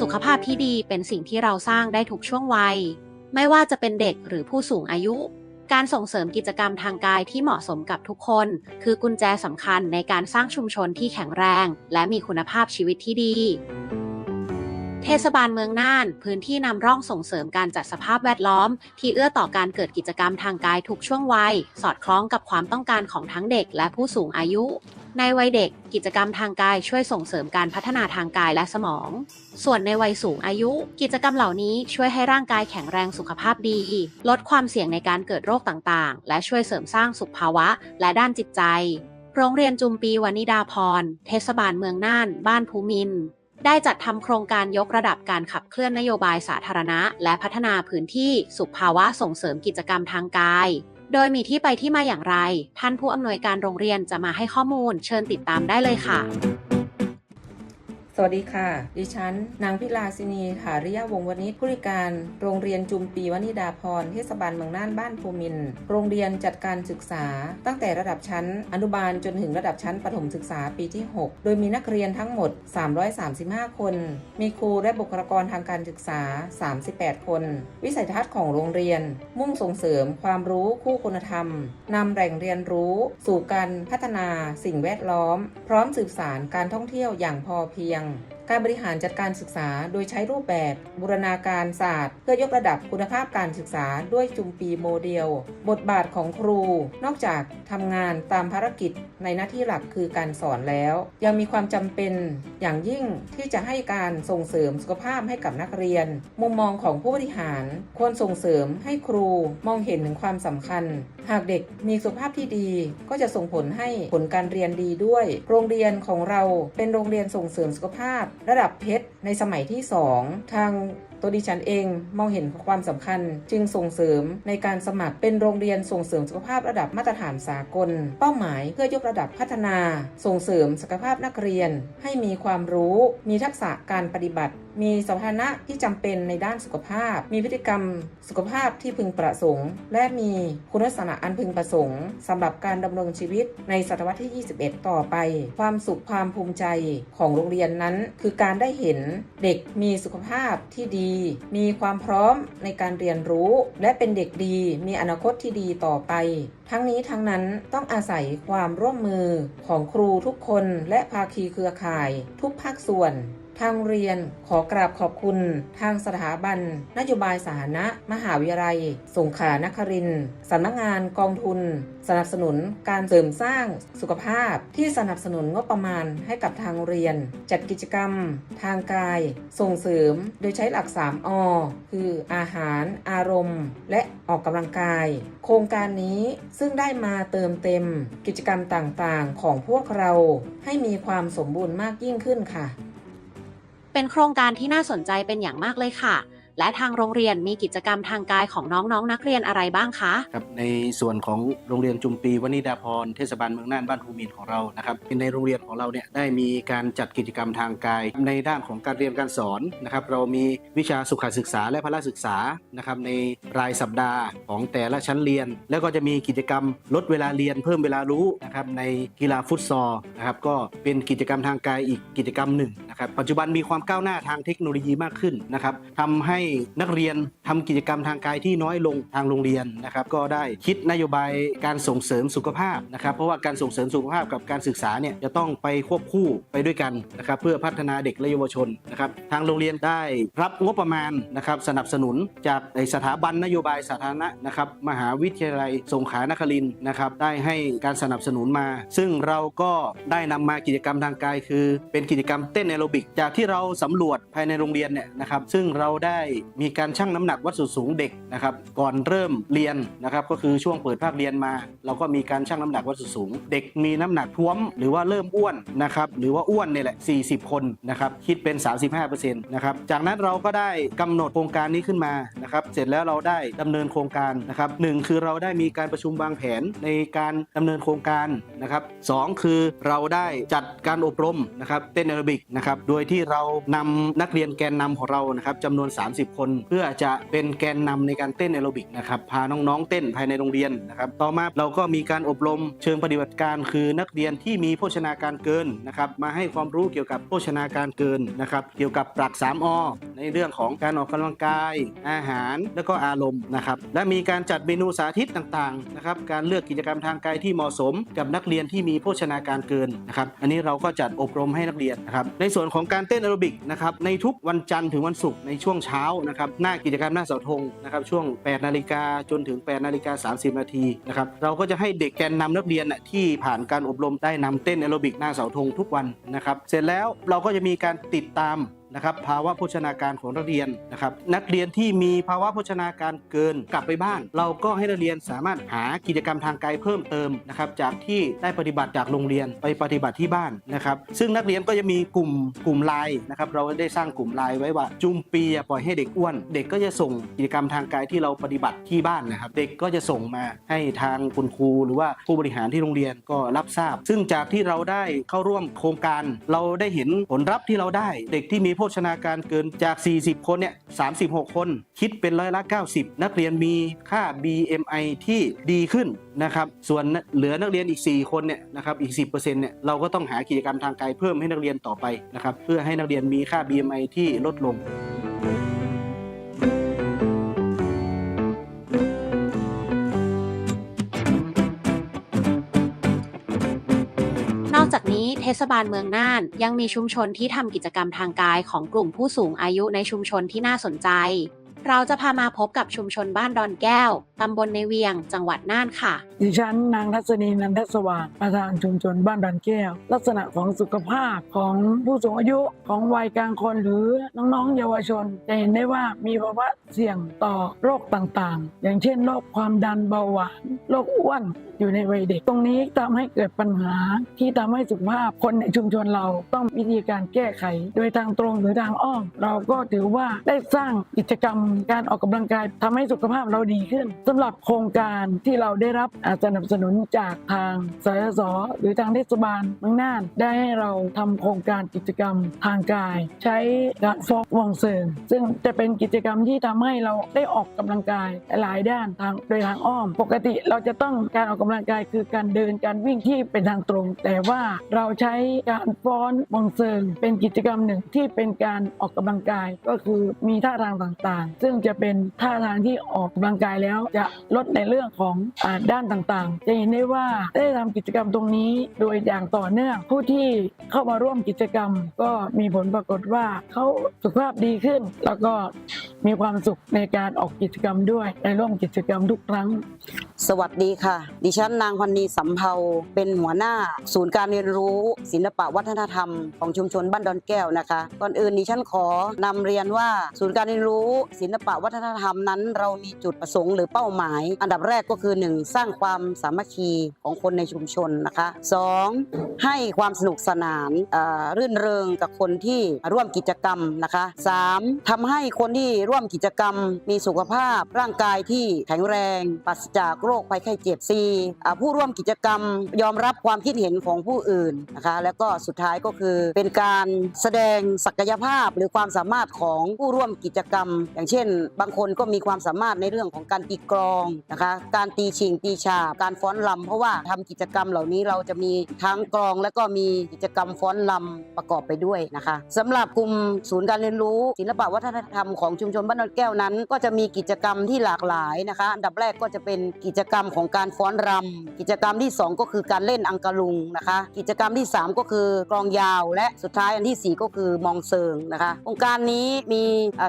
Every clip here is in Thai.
สุขภาพที่ดีเป็นสิ่งที่เราสร้างได้ทุกช่วงวัย ไม่ว่าจะเป็นเด็กหรือผู้สูงอายุ การส่งเสริมกิจกรรมทางกายที่เหมาะสมกับทุกคน คือกุญแจสำคัญในการสร้างชุมชนที่แข็งแรง และมีคุณภาพชีวิตที่ดี เทศบาลเมืองน่าน พื้นที่นำร่องส่งเสริมการจัดสภาพแวดล้อม ที่เอื้อต่อการเกิดกิจกรรมทางกายทุกช่วงวัย สอดคล้องกับความต้องการของทั้งเด็กและผู้สูงอายุ ในวัยเด็กกิจกรรมทางกายช่วยส่งเสริมการพัฒนาทางกายและสมอง ส่วนในวัยสูงอายุ กิจกรรมเหล่านี้ช่วยให้ร่างกายแข็งแรงสุขภาพดี ลดความเสี่ยงในการเกิดโรคต่างๆ และช่วยเสริมสร้างสุขภาวะ และด้านจิตใจ โรงเรียนจุมปีวานิดาพร เทศบาลเมืองน่าน บ้านภูมิน ได้จัดทำโครงการยกระดับการขับเคลื่อนนโยบายสาธารณะ และพัฒนาพื้นที่สุขภาวะส่งเสริมกิจกรรมทางกาย โดยมีที่ไปที่มาอย่างไร ท่านผู้อำนวยการโรงเรียนจะมาให้ข้อมูลเชิญติดตามได้เลยค่ะ วัสดีค่ะ ดิฉัน นางพิลาสินีถาริยวงวณิชผู้ริการโรงเรียนจุมปีวนิดาพรเทศบาลเมืองน่านบ้านภูมิน โรงเรียนจัดการศึกษา ตั้งแต่ระดับชั้น อนุบาลจนถึงระดับชั้นประถมศึกษาปีที่ 6 โดยมีนักเรียนทั้งหมด 335 คน มีครูและบุคลากรทางการศึกษา 38 คน วิสัยทัศน์ของโรงเรียน มุ่งส่งเสริมความรู้คู่คุณธรรมนำแหล่งเรียนรู้ สู่การพัฒนาสิ่งแวดล้อม พร้อมสืบสารการท่องเที่ยวอย่างพอเพียง ăn การบริหารจัดการศึกษา โดยใช้รูปแบบ บูรณาการศาสตร์ เพื่อยกระดับคุณภาพการศึกษาด้วยจุมปีโมเดล บทบาทของครู นอกจากทำงานตามภารกิจในหน้าที่หลักคือการสอนแล้ว ยังมีความจำเป็นอย่างยิ่งที่จะให้การส่งเสริมสุขภาพให้กับนักเรียน มุมมองของผู้บริหาร ควรส่งเสริมให้ครูมองเห็นถึงความสำคัญ หากเด็กมีสุขภาพที่ดี ก็จะส่งผลให้ผลการเรียนดีด้วย โรงเรียนของเราเป็นโรงเรียนส่งเสริมสุขภาพระดับเพชรในสมัยที่ 2 ทางตัวดิฉันเองมองเห็นความสำคัญ จึงส่งเสริมในการสมัครเป็นโรงเรียนส่งเสริมสุขภาพระดับมาตรฐานสากล เป้าหมายเพื่อยกระดับพัฒนา ส่งเสริมศักยภาพนักเรียน ให้มีความรู้ มีทักษะการปฏิบัติมีสถานะที่จำเป็นในด้านสุขภาพ มีพฤติกรรมสุขภาพที่พึงประสงค์ และมีคุณลักษณะอันพึงประสงค์สำหรับการดำรงชีวิตในศตวรรษที่ 21 ต่อไป ความสุขความภูมิใจของโรงเรียนนั้น คือการได้เห็นเด็กมีสุขภาพที่ดี มีความพร้อมในการเรียนรู้ และเป็นเด็กดี มีอนาคตที่ดีต่อไป ทั้งนี้ทั้งนั้นต้องอาศัยความร่วมมือของครูทุกคนและภาคีเครือข่ายทุกภาคส่วน ทางเรียนขอกราบขอบคุณ ทางสถาบัน นโยบายสาธารณะ มหาวิทยาลัย สงขลานครินทร์สำนักงานกองทุน สนับสนุนการเสริมสร้างสุขภาพ ที่สนับสนุนงบประมาณให้กับทางเรียน จัดกิจกรรม ทางกาย ส่งเสริม โดยใช้หลัก 3 อ คืออาหาร อารมณ์ และออกกำลังกาย โครงการนี้ซึ่งได้มาเติมเต็ม กิจกรรมต่างๆ ของพวกเราให้มีความสมบูรณ์มากยิ่งขึ้นค่ะ เป็นโครงการที่น่าสนใจเป็นอย่างมากเลยค่ะ และทางโรงเรียนมีกิจกรรมทางกายของน้องๆนนักเรียนอะไรบ้างคะ ครับในส่วนของโรงเรียนจุมปีวนิดาพรเทศบาลเมืองน่านบ้านภูมินของเรานะครับในโรงเรียนของเราเนี่ยได้มีการจัดกิจกรรมทางกาย ในด้านของการเรียนการสอนนะครับเรามีวิชาสุขศึกษาและพละศึกษานะครับในรายสัปดาห์ของแต่ละชั้นเรียน แล้วก็จะมีกิจกรรมลดเวลาเรียนเพิ่มเวลารู้นะครับในกีฬาฟุตซอลนะครับก็เป็นกิจกรรมทางกายอีกกิจกรรมหนึ่งนะครับปัจจุบันมีความก้าวหน้าทางเทคโนโลยีมากขึ้นนะครับทำให้นักเรียนทำกิจกรรมทางกายที่น้อยลงทางโรงเรียนนะครับก็ได้คิดนโยบายการส่งเสริมสุขภาพนะครับเพราะว่าการส่งเสริมสุขภาพกับการศึกษาเนี่ยจะต้องไปควบคู่ไปด้วยกันนะครับเพื่อพัฒนาเด็กและเยาวชนนะครับทางโรงเรียนได้รับงบประมาณนะครับสนับสนุนจากสถาบันนโยบายสาธารณะนะครับมหาวิทยาลัยสงขลานครินนะครับได้ให้การสนับสนุนมา ซึ่งเราก็ได้นำมากิจกรรมทางกายคือ เป็นกิจกรรมเต้นแอโรบิกจากที่เราสำรวจภายในโรงเรียนเนี่ยนะครับซึ่งเราได้มีการชั่งน้ำหนักวัดส่วนสูงเด็กนะครับก่อนเริ่มเรียนนะครับก็คือช่วงเปิดภาคเรียนมา เราก็มีการชั่งน้ำหนักวัดส่วนสูง เด็กมีน้ำหนักท้วมหรือว่าเริ่มอ้วนนะครับหรือว่าอ้วนเนี่ยแหละ 40 คนนะครับคิดเป็น 35%นะครับจากนั้นเราก็ได้กำหนดโครงการนี้ขึ้นมานะครับเสร็จแล้วเราได้ดำเนินโครงการนะครับหนึ่งคือเราได้มีการประชุมวางแผนในการดำเนินโครงการนะครับสองคือเราได้จัดการอบรมนะครับเต้นแอโรบิกนะครับโดยที่เรานำนักเรียนแกนนำของเรานะครับจำนวน 30คน เพื่อจะเป็นแกนนำในการเต้นแอโรบิกนะครับพาน้องๆเต้นภายในโรงเรียนนะครับต่อมาเราก็มีการอบรมเชิงปฏิบัติการ คือนักเรียนที่มีโภชนาการเกินนะครับมาให้ความรู้เกี่ยวกับโภชนาการเกินนะครับเกี่ยวกับปรัก 3อในเรื่องของการออกกำลังกาย อาหาร และก็อารมณ์นะครับและมีการจัดเมนูสาธิตต่างๆนะครับการเลือกกิจกรรมทางกายที่เหมาะสม กับนักเรียนที่มีโภชนาการเกินนะครับอันนี้เราก็จัดอบรมให้นักเรียนนะครับในส่วนของการเต้นแอโรบิกนะครับในทุกวันจันทร์ถึงวันศุกร์ในช่วงเช้านะครับหน้ากิจกรรมหน้าเสาธงนะครับช่วง 8 นาฬิกาจนถึง 8 นาฬิกา 30 นาทีนะครับเราก็จะให้เด็กแกนนำนักเรียนน่ะที่ผ่านการอบรมได้นำเต้นแอโรบิกหน้าเสาธงทุกวันนะครับเสร็จแล้วเราก็จะมีการติดตาม นะครับภาวะโภชนาการของนักเรียนนะครับนักเรียนที่มีภาวะโภชนาการเกินกลับไปบ้าน เราก็ให้นักเรียนสามารถหากิจกรรมทางกายเพิ่มเติมนะครับจากที่ได้ปฏิบัติจากโรงเรียนไปปฏิบัติที่บ้านนะครับซึ่งนักเรียนก็จะมีกลุ่มกลุ่มไลน์นะครับเราได้สร้างกลุ่มไลน์ไว้ว่าจุมปีปล่อยให้เด็กอ้วน เด็กก็จะส่งกิจกรรมทางกายที่เราปฏิบัติที่บ้านนะครับเด็กก็จะส่งมาให้ทางคุณครูหรือว่าผู้บริหารที่โรงเรียนก็รับทราบ ซึ่งจากที่เราได้เข้าร่วมโครงการ เราได้เห็นผลลัพธ์ที่เราได้เด็กที่มีภชนาการเกินจาก 40 คนเนี่ย 36 คน คิดเป็นร้อยละ 90 นักเรียนมีค่า BMI ที่ดีขึ้นนะครับ ส่วนเหลือนักเรียนอีก 4 คนเนี่ยนะครับ อีก 10%เนี่ย เราก็ต้องหากิจกรรมทางกายเพิ่มให้นักเรียนต่อไปนะครับ เพื่อให้นักเรียนมีค่า BMI ที่ลดลง จากนี้เทศบาลเมืองน่าน ยังมีชุมชนที่ทำกิจกรรมทางกายของกลุ่มผู้สูงอายุในชุมชนที่น่าสนใจ เราจะพามาพบกับชุมชนบ้านดอนแก้ว ตำบลในเวียง จังหวัดน่านค่ะ ดิฉันนางทัศนีนันทสว่างประธานชุมชนบ้านดันแก้ว ลักษณะของสุขภาพของผู้สูงอายุของวัยกลางคนหรือน้องๆ เยาวชน จะเห็นได้ว่ามีภาวะเสี่ยงต่อโรคต่างๆ อย่างเช่นโรคความดันเบาหวานโรคอ้วนอยู่ในวัยเด็ก ตรงนี้ทำให้เกิดปัญหาที่ทำให้สุขภาพคนในชุมชนเราต้องวิธีการแก้ไข โดยทางตรงหรือทางอ้อม เราก็ถือว่าได้สร้างกิจกรรมการออกกำลังกายทำให้สุขภาพเราดีขึ้นสำหรับโครงการที่เราได้รับอ่าสนับสนุนจากทางสยสหรือทางเทศบาลเมืองน่าน ได้ให้เราทำโครงการกิจกรรมทางกาย ใช้การฟอกวองเซิงซึ่งจะเป็นกิจกรรมที่ทำให้เราได้ออกกำลังกายหลายด้านทางโดยทางอ้อม ปกติเราจะต้องการออกกำลังกายคือการเดินการวิ่งที่เป็นทางตรง แต่ว่าเราใช้การฟ้อนวองเซิงเป็นกิจกรรมหนึ่งที่เป็นการออกกำลังกายก็คือมีท่าทางต่างๆ ซึ่งจะเป็นท่าทางที่ออกกำลังกายแล้วจะลดในเรื่องของอด้านต่างๆ จะเห็นได้ว่าได้ทำกิจกรรมตรงนี้โดยอย่างต่อเนื่อง ผู้ที่เข้ามาร่วมกิจกรรม ก็มีผลปรากฏว่าเขาสุขภาพดีขึ้น แล้วก็มีความสุขในการออกกิจกรรมด้วยในร่วมกิจกรรมทุกครั้ง สวัสดีค่ะ ดิฉันนางพันนีสำเภาเป็นหัวหน้า ศูนย์การเรียนรู้ ศิลปะวัฒนธรรมของชุมชนบ้านดอนแก้วนะคะก่อนอื่นดิฉันขอนำเรียนว่า ศูนย์การเรียนรู้ ศิลปะวัฒนธรรมนั้น เรามีจุดประสงค์หรือเป้าหมาย อันดับแรกก็คือ 1. สร้างความสามัคคีของคนในชุมชนนะคะ 2. ให้ความสนุกสนานรื่นเริงกับคนที่ร่วมกิจกรรมนะคะ 3. ทำให้คนที่ร่วมกิจกรรม มีสุขภาพร่างกายที่แข็งแรงปราศจากโรรคภัยไข้เจ็บ 4. ผู้ร่วมกิจกรรมยอมรับความคิดเห็นของผู้อื่นนะคะแล้วก็สุดท้ายก็คือเป็นการแสดงศักยภาพหรือความสามารถของผู้ร่วมกิจกรรม อย่างเช่น บางคนก็มีความสามารถในเรื่องของการตีกลองนะคะการตีชิงตีฉาบการฟ้อนลำเพราะว่าทำกิจกรรมเหล่านี้เราจะมีทั้งกลอง และก็มีกิจกรรมฟ้อนลำประกอบไปด้วยนะคะสำหรับกลุ่มศูนย์การเรียนรู้ศิลปะวัฒนธรรมของชุมชนบ้านนนแก้วนั้น ก็จะมีกิจกรรมที่หลากหลายนะคะอันดับแรกก็จะเป็นกิจกรรมของการฟ้อนรำกิจกรรมที่ 2 ก็คือการเล่นอังกะลุงนะคะ กิจกรรมที่ 3 ก็คือกลองยาว และสุดท้ายอันทีสี่4 ก็คือมองเซิงนะคะโครงการนี้มี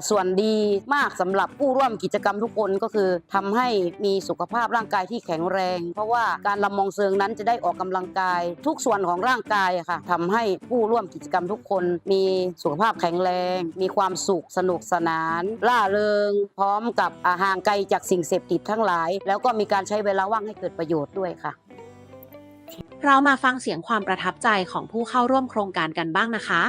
ส่วนดีมากสำหรับผู้ร่วมกิจกรรมทุกคนก็คือทำให้มีสุขภาพร่างกายที่แข็งแรง เพราะว่าการลำมองเซิงนั้นจะได้ออกกำลังกาย ทุกส่วนของร่างกายะค่ะทำให้ผู้ร่วมกิจกรรมทุกคนมีสุขภาพแข็งแรง มีความสุขสนุกสนาน ล่าเริง พร้อมกับห่างไกลจากสิ่งเสพติดทั้งหลาย แล้วก็มีการใช้เวลาว่างให้เกิดประโยชน์ด้วยค่ะ เรามาฟังเสียงความประทับใจของผู้เข้าร่วมโครงการกันบ้างนะคะ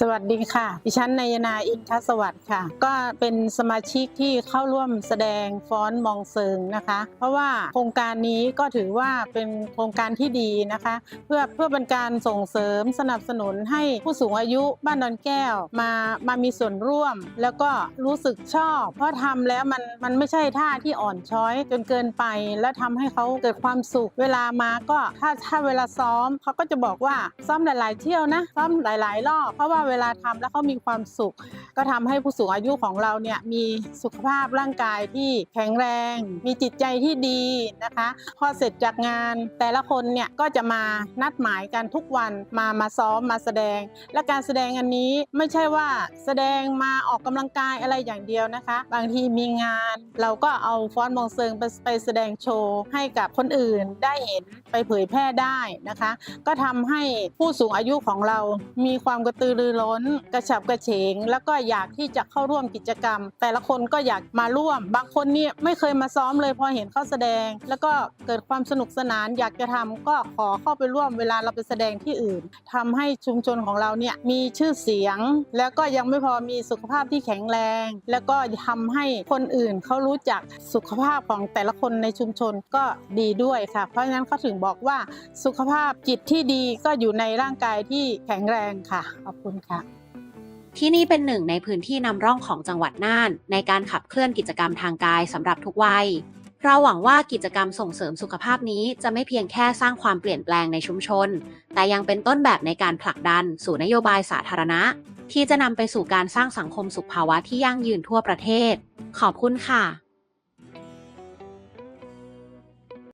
สวัสดีค่ะ ดิฉันนายนาอินทสวัสดิ์ค่ะ ก็เป็นสมาชิกที่เข้าร่วมแสดงฟ้อนมองเซิงนะคะ เพราะว่าโครงการนี้ก็ถือว่าเป็นโครงการที่ดีนะคะ เพื่อเพื่อเป็นการส่งเสริมสนับสนุนให้ผู้สูงอายุบ้านดอนแก้วมามามีส่วนร่วม แล้วก็รู้สึกชอบ เพราะทำแล้วมันมันไม่ใช่ท่าที่อ่อนช้อยจนเกินไป และทำให้เขาเกิดความสุข เวลามาก็ถ้าถ้าเวลาซ้อมเขาก็จะบอกว่าซ้อมหลาย ๆ เที่ยวนะซ้อมหลาย ๆ รอบเพราะว่าเวลาทำแล้วเขามีความสุข ก็ทำให้ผู้สูงอายุของเราเนี่ยมีสุขภาพร่างกายที่แข็งแรง มีจิตใจที่ดีนะคะพอเสร็จจากงานแต่ละคนเนี่ยก็จะมานัดหมายกันทุกวันมามาซ้อมมาแสดง และการแสดงอันนี้ไม่ใช่ว่าแสดงมาออกกำลังกายอะไรอย่างเดียวนะคะ บางทีมีงาน เราก็เอาฟ้อนมองเซิงไปแสดงโชว์ให้กับคนอื่นได้เห็น ไปเผยแพร่ได้นะคะ ก็ทำให้ผู้สูงอายุของเรามีความกระตือรือร้น กระฉับกระเฉง แล้วก็อยากที่จะเข้าร่วมกิจกรรม แต่ละคนก็อยากมาร่วม บางคนเนี่ยไม่เคยมาซ้อมเลยพอเห็นเขาแสดง แล้วก็เกิดความสนุกสนาน อยากจะทำก็ขอเข้าไปร่วมเวลาเราไปแสดงที่อื่นทำให้ชุมชนของเราเนี่ยมีชื่อเสียง แล้วก็ยังไม่พอมีสุขภาพที่แข็งแรง แล้วก็ทำให้คนอื่นเขารู้จักสุขภาพของแต่ละคนในชุมชนก็ดีด้วยค่ะ เพราะฉะนั้นเขาถึงบอกว่าสุขภาพจิตที่ดีก็อยู่ในร่างกายที่แข็งแรงค่ะ ขอบคุณค่ะ ที่นี่เป็นหนึ่งในพื้นที่นำร่องของจังหวัดน่าน ในการขับเคลื่อนกิจกรรมทางกายสำหรับทุกวัย เราหวังว่ากิจกรรมส่งเสริมสุขภาพนี้จะไม่เพียงแค่สร้างความเปลี่ยนแปลงในชุมชน แต่ยังเป็นต้นแบบในการผลักดัน สู่นโยบายสาธารณะ ที่จะนำไปสู่การสร้างสังคมสุขภาวะที่ยั่งยืนทั่วประเทศ ขอบคุณค่ะ